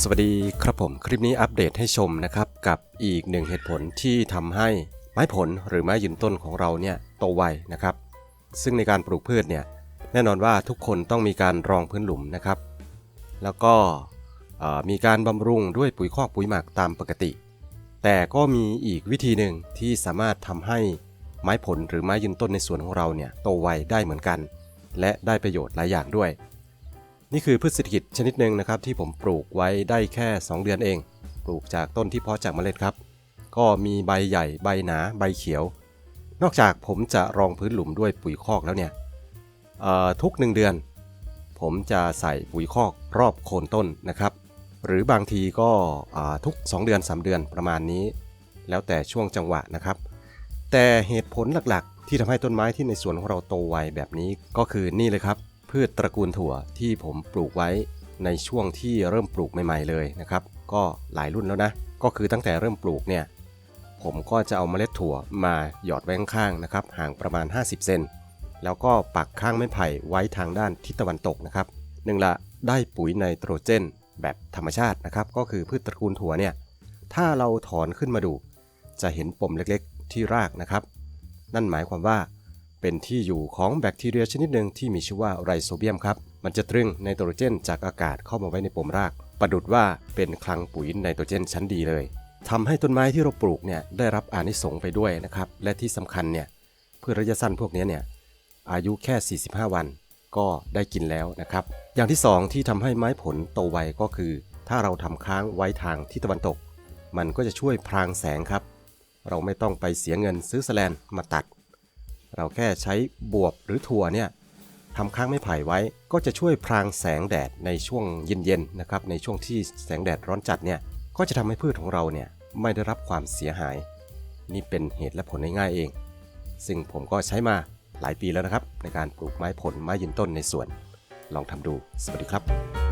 สวัสดีครับผมคลิปนี้อัปเดตให้ชมนะครับ กับอีกหนึ่งเหตุผลที่ทำให้ไม้ผลหรือไม้ยืนต้นของเราเนี่ยโตไวนะครับ ซึ่งในการปลูกพืชเนี่ยแน่นอนว่าทุกคนต้องมีการรองพื้นหลุมนะครับ แล้วก็มีการบำรุงด้วยปุ๋ยคอกปุ๋ยหมักตามปกติ แต่ก็มีอีกวิธีหนึ่งที่สามารถทำให้ไม้ผลหรือไม้ยืนต้นในสวนของเราเนี่ยโตไวได้เหมือนกัน และได้ประโยชน์หลายอย่างด้วย นี่คือพืชเศรษฐกิจชนิดหนึ่งนะครับที่ผมปลูกไว้ได้แค่ 2 เดือนเอง ปลูกจากต้นที่เพาะจากเมล็ดครับ ก็มีใบใหญ่ใบหนาใบเขียว นอกจากผมจะรองพื้นหลุมด้วยปุ๋ยคอกแล้วเนี่ยเอ่อทุก1เดือน ผมจะใส่ปุ๋ยคอกรอบโคนต้นนะครับ หรือบางทีก็ทุก 2 เดือน 3 เดือนประมาณนี้ แล้วแต่ช่วงจังหวะนะครับ แต่เหตุผลหลักๆ ที่ทำให้ต้นไม้ที่ในสวนของเราโตไวแบบนี้ก็คือนี่เลยครับ พืชตระกูลถั่วที่ผมปลูกไว้ในช่วงที่เริ่มปลูกใหม่ๆเลยนะครับ ก็หลายรุ่นแล้วนะ ก็คือตั้งแต่เริ่มปลูกเนี่ยผมก็จะเอาเมล็ดถั่วมาหยอดไว้ข้างๆนะครับ ห่างประมาณ 50 เซนแล้วก็ปักข้างไม้ไผ่ไว้ทางด้านทิศตะวันตกนะครับหนึ่งละได้ปุ๋ยไนโตรเจน แบบธรรมชาตินะครับ ก็คือพืชตระกูลถั่วเนี่ยถ้าเราถอนขึ้นมาดู จะเห็นปมเล็กๆที่รากนะครับ นั่นหมายความว่า เป็นที่อยู่ของแบคทีเรียชนิดหนึ่งที่มีชื่อว่าไรโซเบียมครับ มันจะตรึงไนโตรเจนจากอากาศเข้ามาไว้ในปมราก ประดุดว่าเป็นคลังปุ๋ยไนโตรเจนชั้นดีเลยทำให้ต้นไม้ที่เราปลูกเนี่ยได้รับอานิสงส์ไปด้วยนะครับ และที่สำคัญเนี่ยพืชระยะสั้นพวกนี้เนี่ยอายุแค่ 45 วันก็ได้กินแล้วนะครับ อย่างที่สองที่ทำให้ไม้ผลโตไวก็คือ ถ้าเราทำค้างไว้ทางทิศตะวันตก มันก็จะช่วยพรางแสงครับ เราไม่ต้องไปเสียเงินซื้อแสแลนมาตัด เราแค่ใช้บวบหรือถั่วเนี่ยทำค้างไม้ไผ่ไว้ก็จะช่วยพรางแสงแดดในช่วงเย็นๆนะครับในช่วงที่แสงแดดร้อนจัดเนี่ยก็จะทำให้พืชของเราเนี่ยไม่ได้รับความเสียหาย นี่เป็นเหตุและผลง่ายๆเอง ซึ่งผมก็ใช้มาหลายปีแล้วนะครับ ในการปลูกไม้ผลไม้ยืนต้นในสวน ลองทำดู สวัสดีครับ